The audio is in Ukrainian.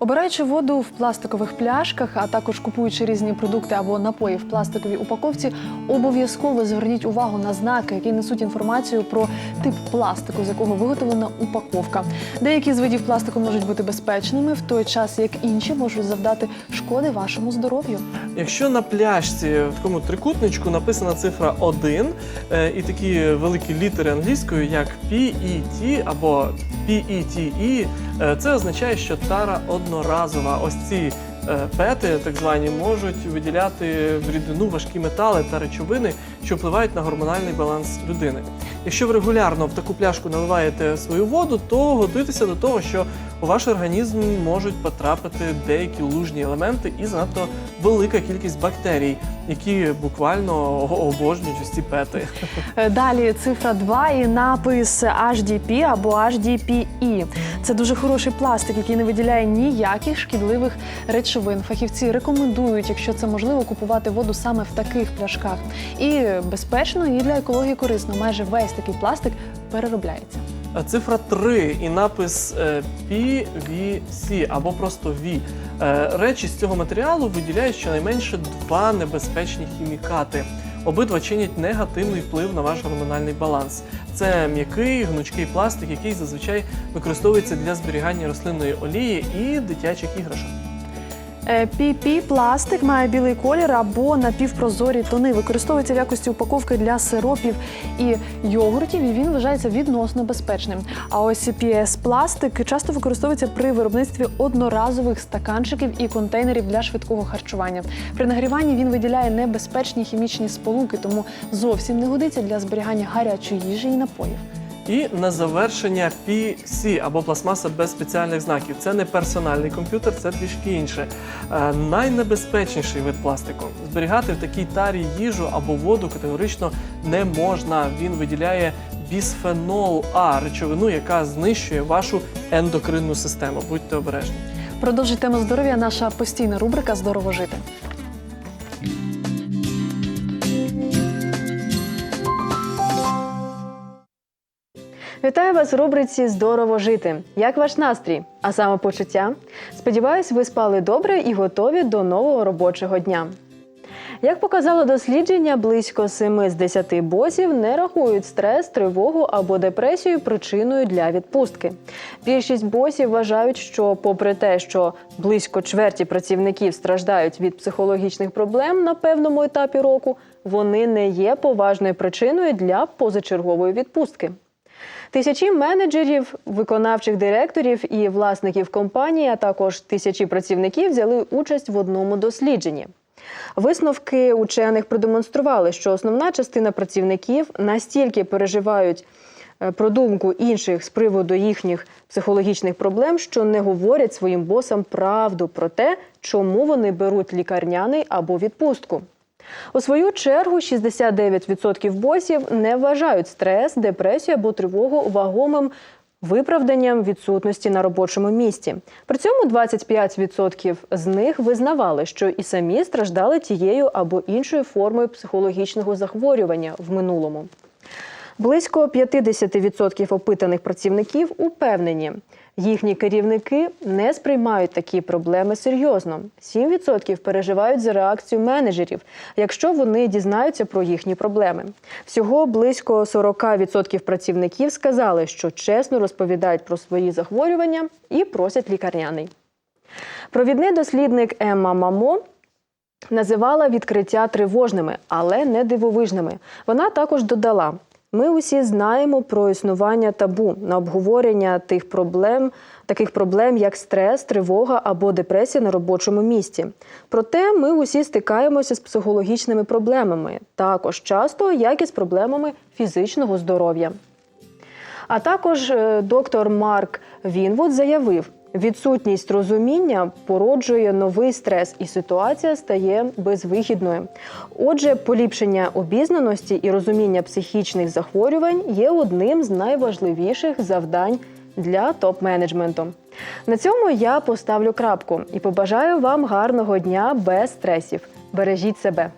Обираючи воду в пластикових пляшках, а також купуючи різні продукти або напої в пластиковій упаковці, обов'язково зверніть увагу на знаки, які несуть інформацію про тип пластику, з якого виготовлена упаковка. Деякі з видів пластику можуть бути безпечними, в той час як інші можуть завдати шкоди вашому здоров'ю. Якщо на пляшці в такому трикутничку написана цифра 1 е, і такі великі літери англійською, як PET або PETE, е, це означає, що тара одноразова. Ось ці е, пети, так звані, можуть виділяти в рідину важкі метали та речовини, що впливають на гормональний баланс людини. Якщо ви регулярно в таку пляшку наливаєте свою воду, то готуйтеся до того, що у ваш організм можуть потрапити деякі лужні елементи і занадто велика кількість бактерій, які буквально обожнюють ці пети. Е, Далі цифра 2 і напис HDP або HDPE. Це дуже хороший пластик, який не виділяє ніяких шкідливих речовин. Фахівці рекомендують, якщо це можливо, купувати воду саме в таких пляшках. І безпечно, і для екології корисно. Майже весь такий пластик переробляється. А Цифра 3 і напис е, PVC або просто V. Е, Речі з цього матеріалу виділяють щонайменше два небезпечні хімікати. Обидва чинять негативний вплив на ваш гормональний баланс. Це м'який гнучкий пластик, який зазвичай використовується для зберігання рослинної олії і дитячих іграшок. PP пластик має білий колір або напівпрозорі тони. Використовується в якості упаковки для сиропів і йогуртів, і він вважається відносно безпечним. А ось PS пластик часто використовується при виробництві одноразових стаканчиків і контейнерів для швидкого харчування. При нагріванні він виділяє небезпечні хімічні сполуки, тому зовсім не годиться для зберігання гарячої їжі і напоїв. І на завершення PC або пластмаса без спеціальних знаків. Це не персональний комп'ютер, це трішки інше. Е, найнебезпечніший вид пластику. Зберігати в такій тарі їжу або воду категорично не можна. Він виділяє бісфенол А, речовину, яка знищує вашу ендокринну систему. Будьте обережні. Продовжить тему здоров'я наша постійна рубрика Здорово жити. Вітаю вас у рубриці Здорово жити. Як ваш настрій? А самопочуття? Сподіваюсь, ви спали добре і готові до нового робочого дня. Як показало дослідження, близько 7 з 10 босів не рахують стрес, тривогу або депресію причиною для відпустки. Більшість босів вважають, що, попри те, що близько чверті працівників страждають від психологічних проблем на певному етапі року, вони не є поважною причиною для позачергової відпустки. Тисячі менеджерів, виконавчих директорів і власників компанії, а також тисячі працівників взяли участь в одному дослідженні. Висновки учених продемонстрували, що основна частина працівників настільки переживають е, про думку інших з приводу їхніх психологічних проблем, що не говорять своїм босам правду про те, чому вони беруть лікарняний або відпустку. У свою чергу 69% босів не вважають стрес, депресію або тривогу вагомим виправданням відсутності на робочому місці. При цьому 25% з них визнавали, що і самі страждали тією або іншою формою психологічного захворювання в минулому. Близько 50% опитаних працівників упевнені, їхні керівники не сприймають такі проблеми серйозно. 7% переживають за реакцію менеджерів, якщо вони дізнаються про їхні проблеми. Всього близько 40% працівників сказали, що чесно розповідають про свої захворювання і просять лікарняний. Провідний дослідник Емма Мамо називала відкриття тривожними, але не дивовижними. Вона також додала: ми усі знаємо про існування табу на обговорення тих проблем, таких проблем, як стрес, тривога або депресія на робочому місці. Проте ми усі стикаємося з психологічними проблемами, також часто як і з проблемами фізичного здоров'я. А також е, доктор Марк Вінвуд заявив, відсутність розуміння породжує новий стрес, і ситуація стає безвихідною. Отже, поліпшення обізнаності і розуміння психічних захворювань є одним з найважливіших завдань для топ-менеджменту. На цьому я поставлю крапку і побажаю вам гарного дня без стресів. Бережіть себе.